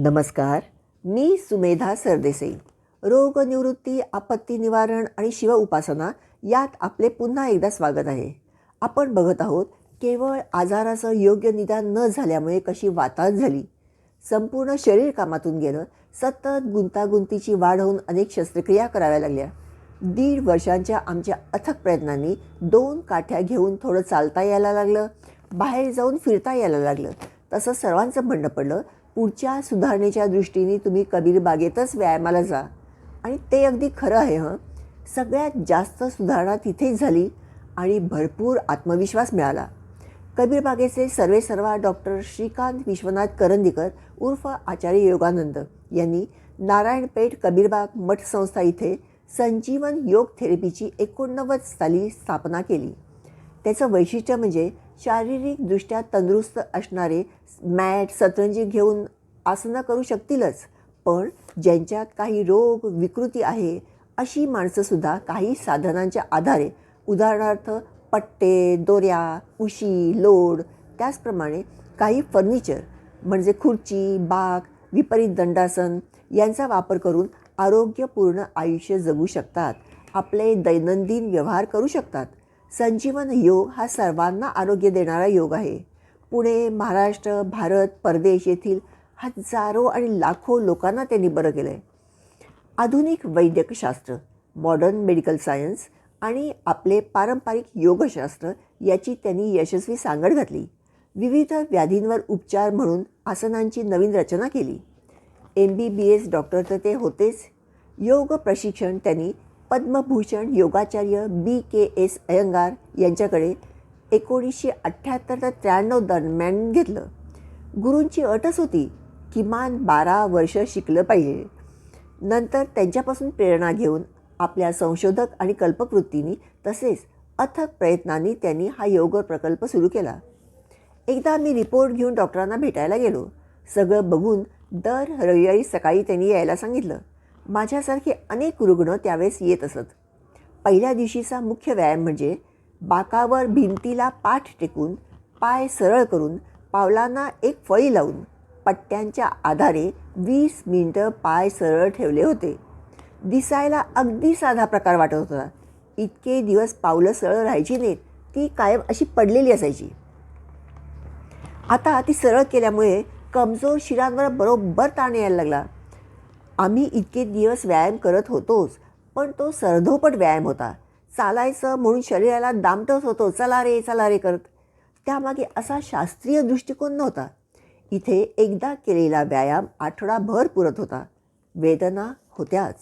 नमस्कार मी सुमेधा सरदेसाई. रोगनिवृत्ती आपत्ती निवारण आणि शिव उपासना यात आपले पुन्हा एकदा स्वागत आहे. आपण बघत आहोत केवळ आजाराचं योग्य निदान न झाल्यामुळे कशी वाताहत झाली? संपूर्ण शरीर कामातून गेलं सतत गुंतागुंतीची वाढ होऊन अनेक शस्त्रक्रिया कराव्या लागल्या. दीड वर्षांच्या आमच्या अथक प्रयत्नांनी दोन काठ्या घेऊन थोडं चालता यायला लागलं बाहेर जाऊन फिरता यायला लागलं. तसं सर्वांचं म्हणणं पडलं पुढच्या सुधारणेच्या दृष्टीने तुम्ही कबीर बागेतच व्यायामाला जा. आणि ते अगदी खरं आहे हं. सगळ्यात जास्त सुधारणा तिथेच झाली आणि भरपूर आत्मविश्वास मिळाला. कबीरबागेचे सर्वे सर्वा डॉक्टर श्रीकांत विश्वनाथ करंदीकर उर्फ आचार्य योगानंद यांनी नारायणपेठ कबीरबाग मठ संस्था इथे संजीवन योग थेरपीची एकोणनव्वद साली स्थापना केली. त्याचं वैशिष्ट्य म्हणजे शारीरिकदृष्ट्या तंदुरुस्त असणारे मॅट सतरंजी घेऊन आसनं करू शकतीलच. पण ज्यांच्यात काही रोग विकृती आहे अशी माणसंसुद्धा काही साधनांच्या आधारे उदाहरणार्थ पट्टे दोऱ्या उशी लोड त्याचप्रमाणे काही फर्निचर म्हणजे खुर्ची बाग विपरीत दंडासन यांचा वापर करून आरोग्यपूर्ण आयुष्य जगू शकतात. आपले दैनंदिन व्यवहार करू शकतात. संजीवन योग हा सर्वांना आरोग्य देणारा योग आहे. पुणे महाराष्ट्र भारत परदेश येथील हजारो आणि लाखो लोकांना त्यांनी बरं केलं आहे आधुनिक वैद्यकशास्त्र मॉडर्न मेडिकल सायन्स आणि आपले पारंपरिक योगशास्त्र याची त्यांनी यशस्वी सांगड घातली. विविध व्याधींवर उपचार म्हणून आसनांची नवीन रचना केली. M B B S doctor तर ते होतेच. योग प्रशिक्षण त्यांनी पद्मभूषण योगाचार्य बी के एस अयंगार यांच्याकडे एकोणीसशे अठ्ठ्याहत्तर ते त्र्याण्णव दरम्यान घेतलं. गुरूंची अटच होती. किमान बारा वर्ष शिकलं पाहिजे. नंतर त्यांच्यापासून प्रेरणा घेऊन आपल्या संशोधक आणि कल्पकवृत्तींनी तसेच अथक प्रयत्नांनी त्यांनी हा योग प्रकल्प सुरू केला. एकदा मी रिपोर्ट घेऊन डॉक्टरांना भेटायला गेलो. सगळं बघून दर रविवारी सकाळी त्यांनी यायला सांगितलं. माझ्यासारखे अनेक रुग्ण त्यावेळेस येत असत. पहिल्या दिवशीचा मुख्य व्यायाम म्हणजे बाकावर भिंतीला पाठ टेकून पाय सरळ करून पावलांना एक फळी लावून पट्ट्यांच्या आधारे वीस मिनटं पाय सरळ ठेवले होते. दिसायला अगदी साधा प्रकार वाटत होता. इतके दिवस पावलं सरळ राहायची नाहीत. ती कायम अशी पडलेली असायची. आता ती सरळ केल्यामुळे कमजोर शिरांवर बरोबर ताण यायला लागला. आम्ही इतके दिवस व्यायाम करत होतोच पण तो सरधोपट व्यायाम होता. चालायचं म्हणून शरीराला दामटत होतो चला रे चला रे करत. त्यामागे असा शास्त्रीय दृष्टिकोन नव्हता. इथे एकदा केलेला व्यायाम आठवडाभर पुरत होता. वेदना होत्याच.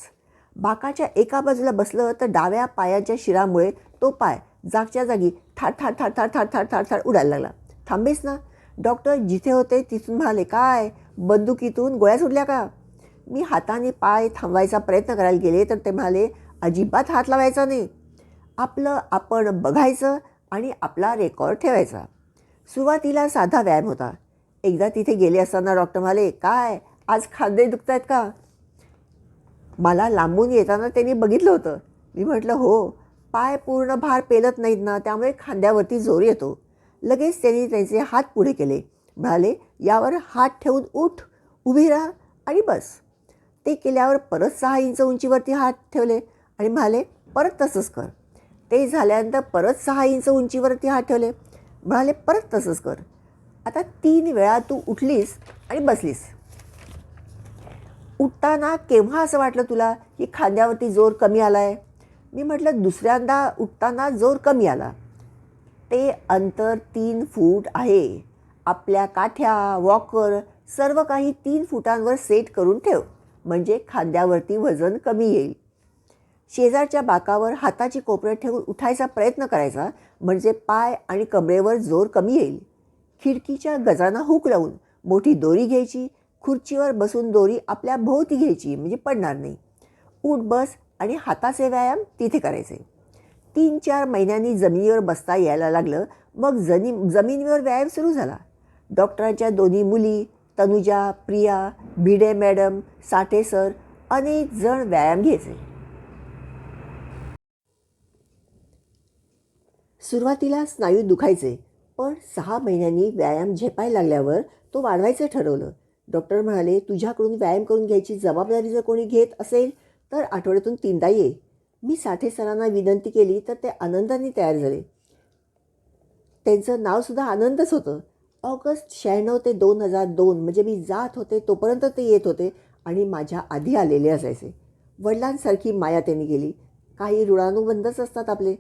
बाकाच्या एका बाजूला बसलं तर डाव्या पायाच्या शिरामुळे तो पाय जागच्या जागी थाट थाट थाट थाट थाट थाट थाट थाट उडायला लागला. थांबेस ना. डॉक्टर जिथे होते तिथून म्हणाले काय? बंदुकीतून गोळ्या सुटल्या का? मी हाताने पाय थांबवायचा प्रयत्न करायला गेले तर ते म्हणाले अजिबात हात लावायचा नाही. आपलं आपण बघायचं आणि आपला रेकॉर्ड ठेवायचा. सुरुवातीला साधा व्यायाम होता. एकदा तिथे गेले असताना डॉक्टर म्हणाले काय आज खांदे दुखत आहेत का? मला लांबून येताना त्यांनी बघितलं होतं. मी म्हटलं हो पाय पूर्ण भार पेलत नाहीत ना त्यामुळे खांद्यावरती जोर येतो. लगेच त्यांनी त्यांचे हात पुढे केले. म्हणाले यावर हात ठेवून उठ उभी राहा आणि बस. ते केल्यावर परत सहा इंच उंचीवरती हात ठेवले आणि म्हणाले परत तसंच कर. ते झाल्यानंतर परत सहा इंच उंचीवरती हात ठेवले. म्हणाले परत तसंच कर. आता तीन वेळा तू उठलीस आणि बसलीस. उठताना केव्हा असं वाटलं तुला की खांद्यावरती जोर कमी आला आहे मी म्हटलं दुसऱ्यांदा उठताना जोर कमी आला. ते अंतर तीन फूट आहे. आपल्या काठ्या वॉकर सर्व काही तीन फुटांवर सेट करून ठेव. म्हणजे खांद्यावरती वजन कमी येईल. शेजारच्या बाकावर हाताची कोपरं ठेवून उठायचा प्रयत्न करायचा म्हणजे पाय आणि कमरेवर जोर कमी येईल. खिडकीच्या गजांना हुक लावून मोठी दोरी घ्यायची खुर्चीवर बसून दोरी आपल्या भोवती घ्यायची म्हणजे पडणार नाही. उठ बस आणि हाताचे व्यायाम तिथे करायचे. तीन चार महिन्यांनी जमिनीवर बसता यायला लागलं मग जनी जमिनीवर व्यायाम सुरू झाला. डॉक्टरांच्या दोन्ही मुली तनुजा प्रिया भिडे मॅडम साठे सर अनेक जण व्यायाम घ्यायचे. सुरुवातीला स्नायू दुखायचे पण सहा महिन्यांनी व्यायाम झेपायला लागल्यावर तो वाढवायचं ठरवलं. डॉक्टर म्हणाले तुझ्याकडून व्यायाम करून घ्यायची जबाबदारी जर कोणी घेत असेल तर आठवड्यातून तीनदा ये. मी साठे सरांना विनंती केली तर ते आनंदाने तयार झाले. त्यांचं नावसुद्धा आनंदच होतं. ऑगस्ट शहाण्णव ते दोन हजार दोन म्हणजे मी जात होते तोपर्यंत ते येत होते आणि माझ्या आधी आलेले असायचे. वडिलांसारखी माया त्यांनी गेली काही ऋणानुबंधच असतात आपले.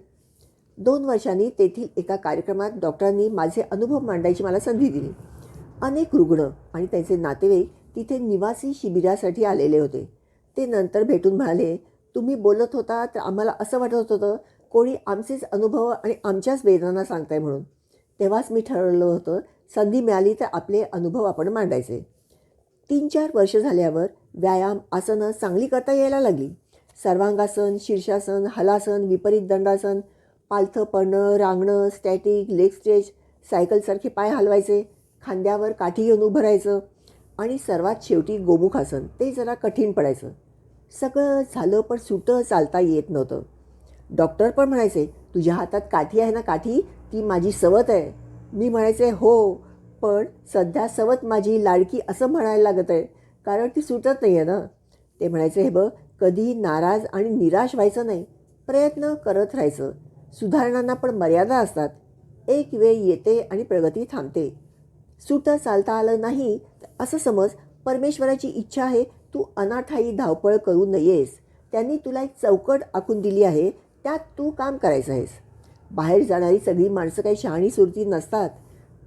दोन वर्षांनी तेथील एका कार्यक्रमात डॉक्टरांनी माझे अनुभव मांडायची मला संधी दिली. अनेक रुग्ण आणि त्यांचे नातेवाईक तिथे निवासी शिबिरासाठी आलेले होते. ते नंतर भेटून म्हणाले तुम्ही बोलत होता तर आम्हाला असं वाटत होतं कोणी आमचेच अनुभव आणि आमच्याच वेदना सांगताय म्हणून. तेव्हाच मी ठरवलं होतं संधी मिळाली तर आपले अनुभव आपण मांडायचे. तीन चार वर्ष झाल्यावर व्यायाम आसनं चांगली करता यायला लागली. सर्वांगासन शीर्षासन हलासन विपरीत दंडासन पालथं पडणं रांगणं स्टॅटिक लेग स्ट्रेच सायकलसारखे पाय हलवायचे खांद्यावर काठी घेऊन उभं राहायचं आणि सर्वात शेवटी गोमुखासन ते जरा कठीण पडायचं. सगळं झालं पण सुटं चालता येत नव्हतं. डॉक्टर पण म्हणायचे तुझ्या हातात काठी आहे ना काठी? ती माझी सवत आहे. मी म्हणायचे हो पण सध्या सवत माझी लाडकी असं म्हणायला लागत आहे कारण ती सुटत नाही आहे ना. ते म्हणायचे हे बघ कधी नाराज आणि निराश व्हायचं नाही प्रयत्न करत राहायचं. सुधारणांना पण मर्यादा असतात. एक वेळ येते आणि प्रगती थांबते. सुटं चालता आलं नाही तर असं समज परमेश्वराची इच्छा आहे तू अनाठाई धावपळ करू नयेस. त्यांनी तुला एक चौकट आखून दिली आहे त्यात तू काम करायचं आहेस. बाहेर जाणारी सगळी माणसं काही शहाणी सुरती नसतात.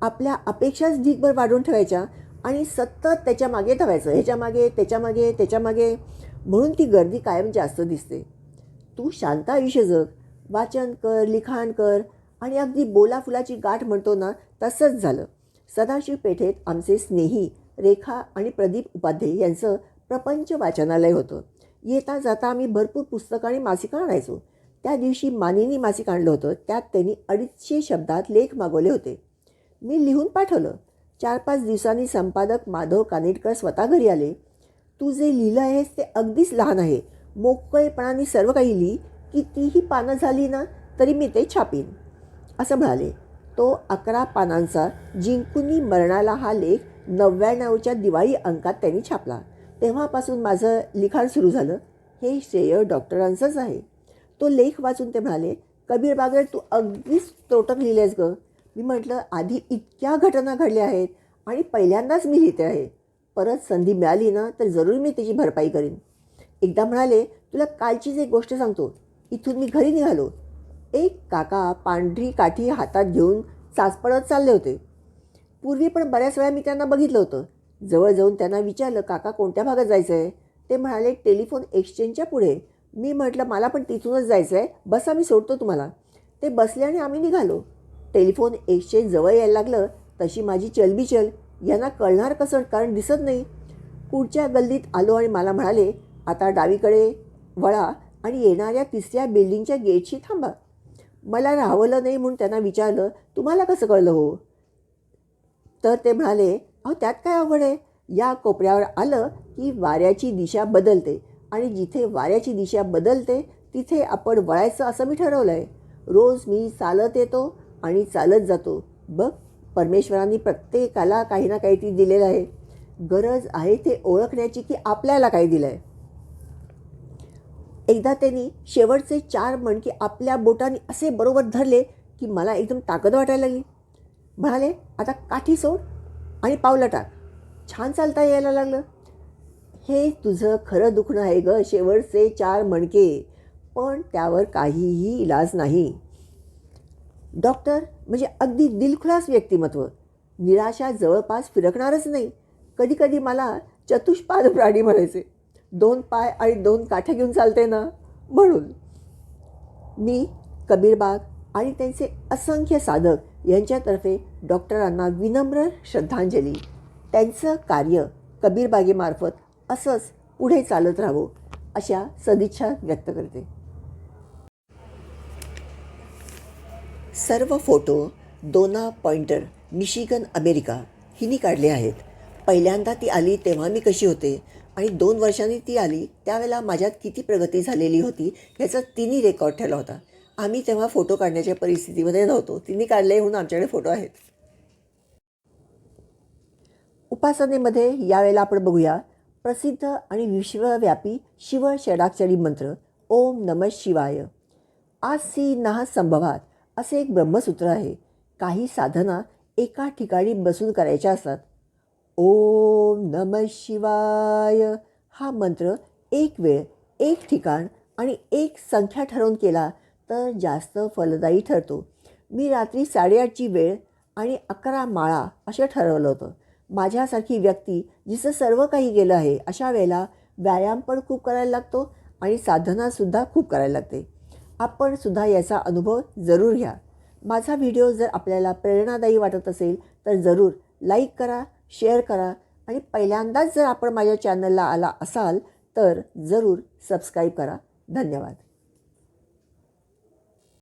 आपल्या अपेक्षाच ढीकभर वाढवून ठेवायच्या आणि सतत त्याच्यामागे धावायचं ह्याच्यामागे त्याच्यामागे त्याच्यामागे म्हणून ती गर्दी कायम जास्त दिसते. तू शांत आयुष्य जग. वाचन कर लिखाण कर. आणि अगदी बोला फुलाची गाठ म्हणतो ना तसंच झालं. सदाशिव पेठेत आमचे स्नेही रेखा आणि प्रदीप उपाध्ये यांचं प्रपंच वाचनालय होतं. येता जाता आम्ही भरपूर पुस्तकं आणि मासिकं आणायचो. त्या दिवशी मानिनी मासिक आणलं होतं. त्यात त्यांनी अडीचशे शब्दात लेख मागवले होते. मी लिहून पाठवलं. चार पाच दिवसांनी संपादक माधव कानेटकर स्वतः घरी आले. तू जे लिहिलं आहेस ते अगदीच लहान आहे. मोकळेपणाने सर्व काही लिही. कितीही पानं झाली ना तरी मी ते छापीन. असं म्हणाले. तो अकरा पानांचा जिंकूनी मरणाला हा लेख नव्याण्णवच्या दिवाळी अंकात त्यांनी छापला. तेव्हापासून माझं लिखाण सुरू झालं. हे श्रेय डॉक्टरांचंच आहे. तो लेख वाचून ते म्हणाले कबीर बागेत तू अगदीच तोटक लिहिलेस गं. मी म्हटलं आधी इतक्या घटना घडल्या आहेत आणि पहिल्यांदाच मी लिहिते आहे. परत संधी मिळाली ना तर जरूर मी त्याची भरपाई करीन. एकदा म्हणाले तुला कालचीच एक गोष्ट सांगतो. इथून मी घरी निघालो. एक काका पांढरी काठी हातात घेऊन चाचपडत चालले होते. पूर्वी पण बऱ्याच वेळा मी त्यांना बघितलं होतं. जवळ जाऊन त्यांना विचारलं काका कोणत्या भागात जायचं आहे ते म्हणाले टेलिफोन एक्सचेंजच्या पुढे. मी म्हटलं मला पण तिथूनच जायचं आहे बस आम्ही सोडतो तुम्हाला. ते बसले आणि आम्ही निघालो. टेलिफोन एक्सचेंज जवळ यायला लागलं. तशी माझी चलबिचल. यांना कळणार कसं? कारण दिसत नाही. पुढच्या गल्लीत आलो आणि मला म्हणाले आता डावीकडे वळा आणि येणाऱ्या तिसऱ्या बिल्डिंगच्या गेटशी थांबा. मला राहवलं नाही म्हणून त्यांना विचारलं तुम्हाला कसं कळलं हो? तर ते म्हणाले अहो त्यात काय अवघड आहे? या कोपऱ्यावर आलं की वाऱ्याची दिशा बदलते. आणि जिथे वाऱ्याची दिशा बदलते तिथे आपण वळायचं असं मी ठरवलं आहे रोज मी चालत येतो आणि चालत जातो. बघ परमेश्वरांनी प्रत्येकाला काही ना काहीतरी दिलेलं आहे. गरज आहे ते ओळखण्याची की आपल्याला काय दिलं आहे एकदा त्यांनी शेवटचे चार मणके आपल्या बोटाने असे बरोबर धरले की मला एकदम ताकद वाटायला लागली. म्हणाले आता काठी सोड आणि पावलं टाक छान चालता यायला लागलं. हे तुझं खरं दुखणं आहे गं शेवटचे चार मणके. पण त्यावर काहीही इलाज नाही. डॉक्टर म्हणजे अगदी दिलखुलास व्यक्तिमत्व. निराशा जवळपास फिरकणारच नाही. कधीकधी मला चतुष्पाद प्राणी म्हणायचे. दोन पाय आणि दोन काठ्या घेऊन चालते ना? म्हणून. मी कबीरबाग आणि त्यांचे असंख्य साधक यांच्यातर्फे डॉक्टरांना विनम्र श्रद्धांजली. त्यांचं कार्य कबीरबागेमार्फत असंच पुढे चालत राहावं अशा सदिच्छा व्यक्त करते. सर्व फोटो दोना पॉइंटर मिशिगन अमेरिका हिने काढले आहेत. पहिल्यांदा ती आली तेव्हा मी कशी होते आणि दोन वर्षांनी ती आली त्यावेळेला माझ्यात किती प्रगती झालेली होती याचा तिन्ही रेकॉर्ड ठेवला होता. आम्ही तेव्हा फोटो काढण्याच्या परिस्थितीमध्ये नव्हतो. तिने काढले म्हणून आमच्याकडे फोटो आहेत. उपासनेमध्ये यावेळेला आपण बघूया प्रसिद्ध आणि विश्वव्यापी शिव षडाक्षरी मंत्र ओम नम शिवाय. आसी नाह संभवात असे एक ब्रह्मसूत्र आहे. काही साधना एका ठिकाणी बसून करायच्या असतात. ओम नम शिवाय. हा मंत्र एक वेळ एक ठिकाण आणि एक संख्या ठरवून केला तर जास्त फलदायी ठरतो. मी रात्री साडेआठची वेळ आणि अकरा माळा असं ठरवलं होतं. माझ्यासारखी व्यक्ती जिचं सर्व काही गेलं आहे अशा वेळेला व्यायाम पण खूप करायला लागतो आणि साधनासुद्धा खूप करायला लागते. आपण सुद्धा याचा अनुभव जरूर घ्या. माझा व्हिडिओ जर आपल्याला प्रेरणादायी वाटत असेल तर जरूर लाईक करा शेअर करा आणि पहिल्यांदाच जर आपण माझ्या चॅनलला आला असाल तर जरूर सबस्क्राईब करा. धन्यवाद.